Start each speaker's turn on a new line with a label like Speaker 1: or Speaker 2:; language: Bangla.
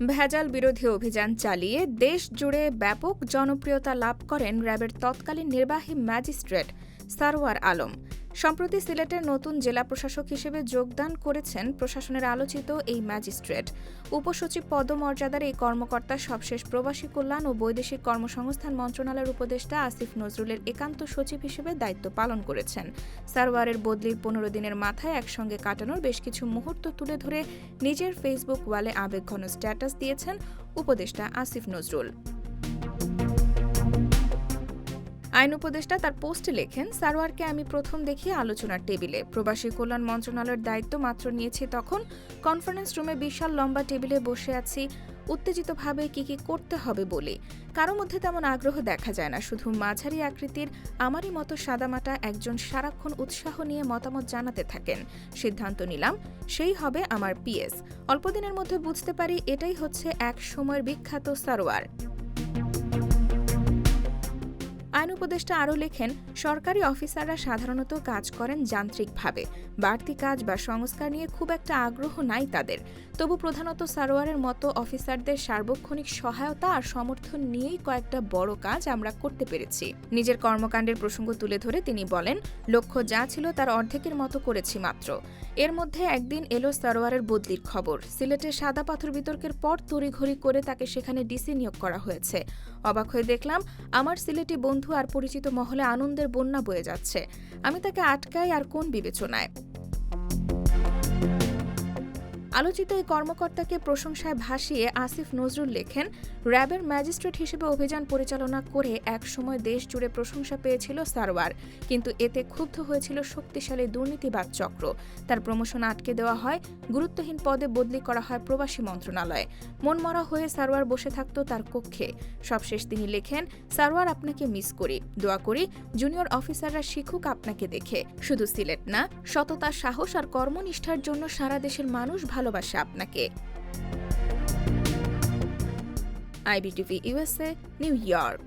Speaker 1: ভেজাল বিরোধী অভিযান চালিয়ে দেশ জুড়ে ব্যাপক জনপ্রিয়তা লাভ করেন র্যাবের তৎকালীন নির্বাহী ম্যাজিস্ট্রেট সারওয়ার আলম। সম্প্রতি সিলেটের নতুন জেলা প্রশাসক হিসেবে যোগদান করেছেন প্রশাসনের আলোচিত এই ম্যাজিস্ট্রেট। উপসচিব পদমর্যাদার এই কর্মকর্তা সবশেষ প্রবাসী কল্যাণ ও বৈদেশিক কর্মসংস্থান মন্ত্রণালয়ের উপদেষ্টা আসিফ নজরুলের একান্ত সচিব হিসেবে দায়িত্ব পালন করেছেন। সারওয়ারের বদলির পনেরো দিনের মাথায় একসঙ্গে কাটানোর বেশ কিছু মুহূর্ত তুলে ধরে নিজের ফেসবুক ওয়ালে আবেগঘন স্ট্যাটাস দিয়েছেন উপদেষ্টা আসিফ নজরুল। আইন উপদেষ্টা তার পোস্টে লেখেন, সারোয়ারকে আমি প্রথম দেখি আলোচনার টেবিলে। প্রবাসী কল্যাণ মন্ত্রণালয়ের দায়িত্ব মাত্র নিয়েছি তখন। কনফারেন্স রুমে বিশাল লম্বা টেবিলে বসে আছি। উত্তেজিতভাবে কি কি করতে হবে বলে। কারও মধ্যে তেমন আগ্রহ দেখা যায় না। শুধু মাঝারি আকৃতির আমারই মতো সাদামাটা একজন সারাক্ষণ উৎসাহ নিয়ে মতামত জানাতে থাকেন। সিদ্ধান্ত নিলাম, সেই হবে আমার পিএস অল্পদিনের মধ্যে বুঝতে পারি এটাই হচ্ছে এক সময়ের বিখ্যাত সারোয়ার। আইন উপদেষ্টা আরও লেখেন, সরকারি অফিসাররা সাধারণত কাজ করেন যান্ত্রিকভাবে। বাড়তি কাজ বা সংস্কার নিয়ে খুব একটা আগ্রহ নাই তাদের। তবু প্রধানত সারোয়ারের মতো অফিসারদের সার্বক্ষণিক সহায়তা আর সমর্থন নিয়েই কয়েকটা বড় কাজ আমরা করতে পেরেছি। নিজের কর্মকাণ্ডের প্রসঙ্গ তুলে ধরে তিনি বলেন, লক্ষ্য যা ছিল তার অর্ধেকের মতো করেছি মাত্র। এর মধ্যে একদিন এলো সারোয়ারের বদলির খবর। সিলেটের সাদা পাথর বিতর্কের পর তড়িঘড়ি করে তাকে সেখানে ডিসি নিয়োগ করা হয়েছে। অবাক হয়ে দেখলাম, আমার সিলেটি বন্ধু আর পরিচিত মহলে আনন্দের বন্যা বয়ে যাচ্ছে। আমি তাকে আটকাই আর কোন বিবেচনায়? আলোচিত এই কর্মকর্তাকে প্রশংসায় ভাসিয়ে আসিফ নজরুল লেখেন, র্যাবের ম্যাজিস্ট্রেট হিসেবে অভিযান পরিচালনা করে একসময় দেশ জুড়ে প্রশংসা পেয়েছিল সারোয়ার, কিন্তু এতে ক্ষুব্ধ হয়েছিল শক্তিশালী দুর্নীতিবাদ চক্র। তার প্রমোশন আটকে দেওয়া হয়, গুরুত্বহীন পদে বদলি করা হয় প্রবাসী মন্ত্রণালয়ে। মনমরা হয়ে সারোয়ার বসে থাকত তার কক্ষে। সবশেষ তিনি লেখেন, সারোয়ার আপনাকে মিস করি। দোয়া করি, জুনিয়র অফিসাররা শিখুক আপনাকে দেখে। শুধু সিলেট না সততা সাহস আর কর্মনিষ্ঠার জন্য সারা দেশের মানুষ ভালোবাসে আপনাকে। IBTV USA New York.